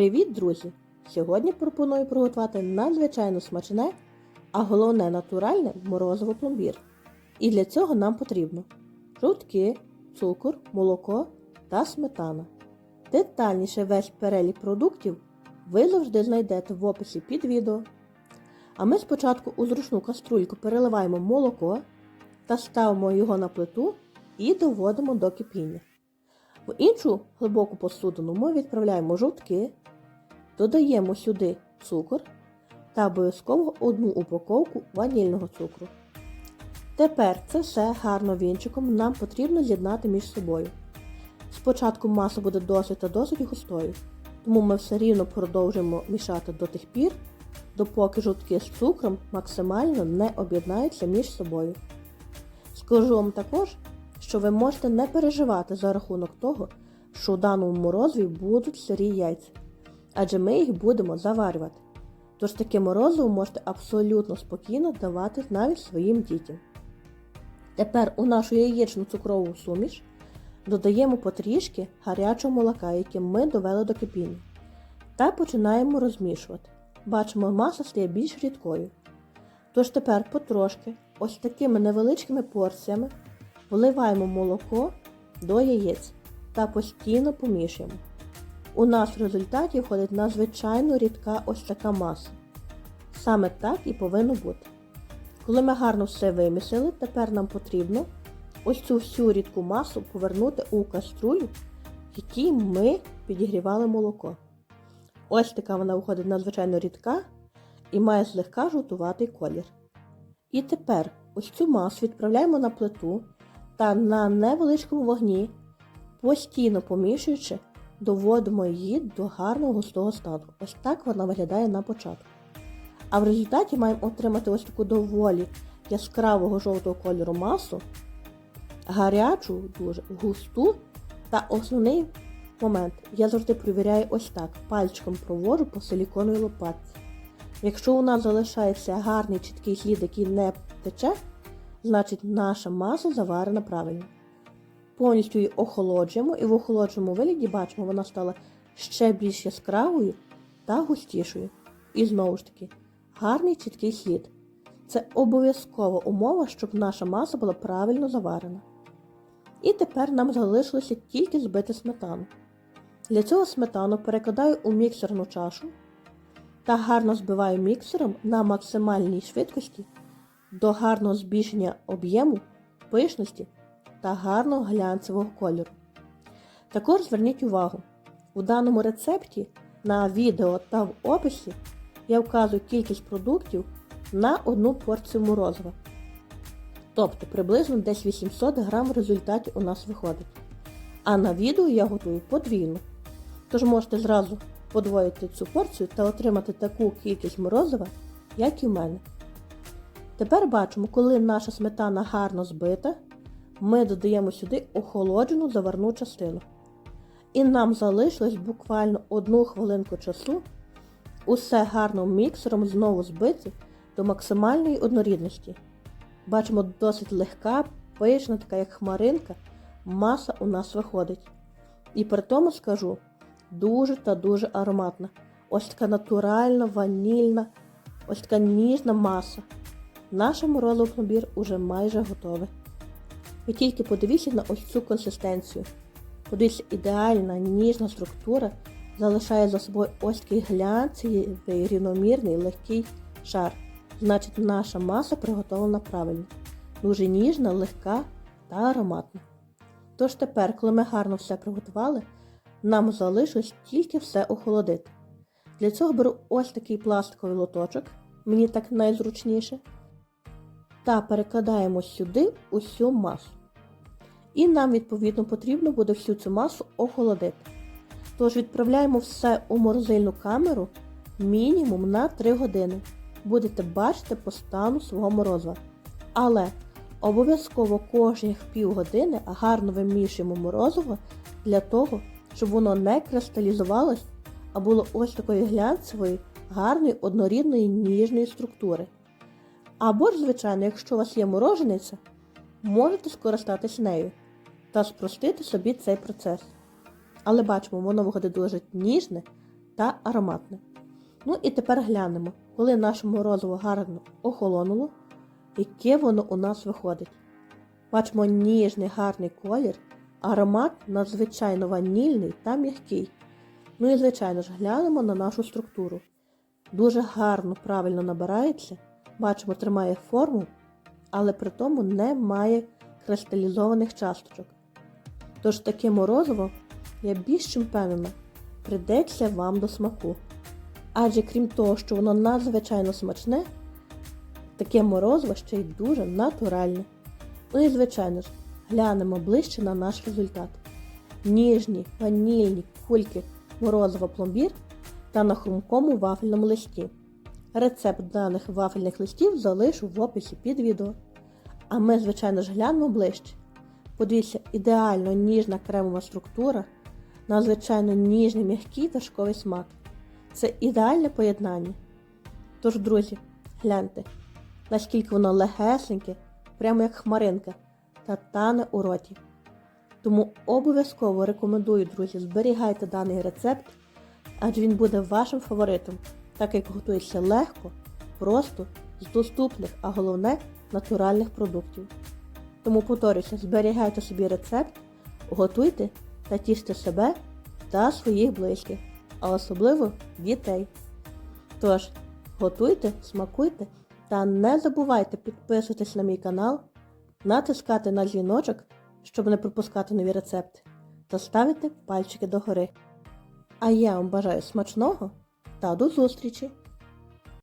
Привіт, друзі! Сьогодні пропоную приготувати надзвичайно смачне, а головне натуральне морозиво пломбір. І для цього нам потрібно жовтки, цукор, молоко та сметана. Детальніше весь перелік продуктів ви завжди знайдете в описі під відео. А ми спочатку у зручну каструльку переливаємо молоко та ставимо його на плиту і доводимо до кипіння. В іншу глибоку посудину ми відправляємо жовтки, додаємо сюди цукор та обов'язково одну упаковку ванільного цукру. Тепер це все гарно вінчиком нам потрібно з'єднати між собою. Спочатку маса буде досить та досить густою, тому ми все рівно продовжуємо мішати до тих пір, допоки жовтки з цукром максимально не об'єднаються між собою. Скажу вам також, що ви можете не переживати за рахунок того, що у даному морозиві будуть сирі яйця, адже ми їх будемо заварювати. Тож таке морозиво можете абсолютно спокійно давати навіть своїм дітям. Тепер у нашу яєчну цукрову суміш додаємо потрішки гарячого молока, яке ми довели до кипіння, та починаємо розмішувати. Бачимо, маса стає більш рідкою. Тож тепер потрошки, ось такими невеличкими порціями, вливаємо молоко до яєць та постійно помішуємо. У нас в результаті входить надзвичайно рідка ось така маса. Саме так і повинно бути. Коли ми гарно все вимісили, тепер нам потрібно ось цю всю рідку масу повернути у каструлю, в якій ми підігрівали молоко. Ось така вона виходить надзвичайно рідка і має злегка жовтуватий колір. І тепер ось цю масу відправляємо на плиту та на невеличкому вогні, постійно помішуючи, доводимо її до гарного густого стану. Ось так вона виглядає на початку. А в результаті маємо отримати ось таку доволі яскравого жовтого кольору масу, гарячу, дуже густу та основний момент. Я завжди перевіряю ось так. Пальчиком проводжу по силіконовій лопатці. Якщо у нас залишається гарний чіткий слід, який не тече, значить наша маса заварена правильно. Повністю її охолоджуємо і в охолодженому вигляді бачимо, вона стала ще більш яскравою та густішою. І знову ж таки, гарний чіткий слід. Це обов'язкова умова, щоб наша маса була правильно заварена. І тепер нам залишилося тільки збити сметану. Для цього сметану перекладаю у міксерну чашу та гарно збиваю міксером на максимальній швидкості до гарного збільшення об'єму, пишності та гарного глянцевого кольору. Також зверніть увагу, у даному рецепті на відео та в описі я вказую кількість продуктів на одну порцію морозива. Тобто приблизно десь 800 грам в результаті у нас виходить. А на відео я готую подвійно. Тож можете зразу подвоїти цю порцію та отримати таку кількість морозива, як і в мене. Тепер бачимо, коли наша сметана гарно збита, ми додаємо сюди охолоджену заварну частину. І нам залишилось буквально одну хвилинку часу усе гарно міксером знову збити до максимальної однорідності. Бачимо, досить легка, пишна, така як хмаринка, маса у нас виходить. І при тому скажу, дуже та дуже ароматна. Ось така натуральна, ванільна, ось така ніжна маса. Наш морозовий пломбір уже майже готовий. Ви тільки подивіться на ось цю консистенцію. Подивіться, ідеальна ніжна структура залишає за собою ось такий глянцевий, рівномірний, легкий шар. Значить, наша маса приготовлена правильно. Дуже ніжна, легка та ароматна. Тож тепер, коли ми гарно все приготували, нам залишилось тільки все охолодити. Для цього беру ось такий пластиковий лоточок, мені так найзручніше, та перекладаємо сюди усю масу. І нам, відповідно, потрібно буде всю цю масу охолодити. Тож відправляємо все у морозильну камеру мінімум на 3 години. Будете бачити по стану свого морозива. Але обов'язково кожних півгодини гарно вимішуємо морозиво для того, щоб воно не кристалізувалось, а було ось такої глянцевої, гарної, однорідної ніжної структури. Або ж, звичайно, якщо у вас є морожениця, можете скористатись нею та спростити собі цей процес. Але бачимо, воно виходить дуже ніжне та ароматне. Ну і тепер глянемо, коли наше морозиво гарно охолонуло, яке воно у нас виходить. Бачимо ніжний гарний колір, аромат надзвичайно ванільний та м'який. Ну і, звичайно ж, глянемо на нашу структуру. Дуже гарно, правильно набирається, бачимо, тримає форму, але при тому не має кристалізованих часточок. Тож таке морозиво, я більш чим впевнена, прийдеться вам до смаку. Адже крім того, що воно надзвичайно смачне, таке морозиво ще й дуже натуральне. Ну і звичайно ж, глянемо ближче на наш результат. Ніжні ванільні кульки морозиво пломбір та на хрумкому вафельному листі. Рецепт даних вафельних листів залишу в описі під відео. А ми, звичайно ж, глянемо ближче. Подивіться, ідеально ніжна кремова структура, надзвичайно ніжний м'який вершковий смак. Це ідеальне поєднання. Тож, друзі, гляньте, наскільки воно легесеньке, прямо як хмаринка, та тане у роті. Тому обов'язково рекомендую, друзі, зберігайте даний рецепт, адже він буде вашим фаворитом, так як готується легко, просто, з доступних, а головне натуральних продуктів. Тому повторюся, зберігайте собі рецепт, готуйте та тіште себе та своїх близьких, а особливо дітей. Тож, готуйте, смакуйте та не забувайте підписуватись на мій канал, натискати на дзвіночок, щоб не пропускати нові рецепти, та ставити пальчики догори. А я вам бажаю смачного та до зустрічі!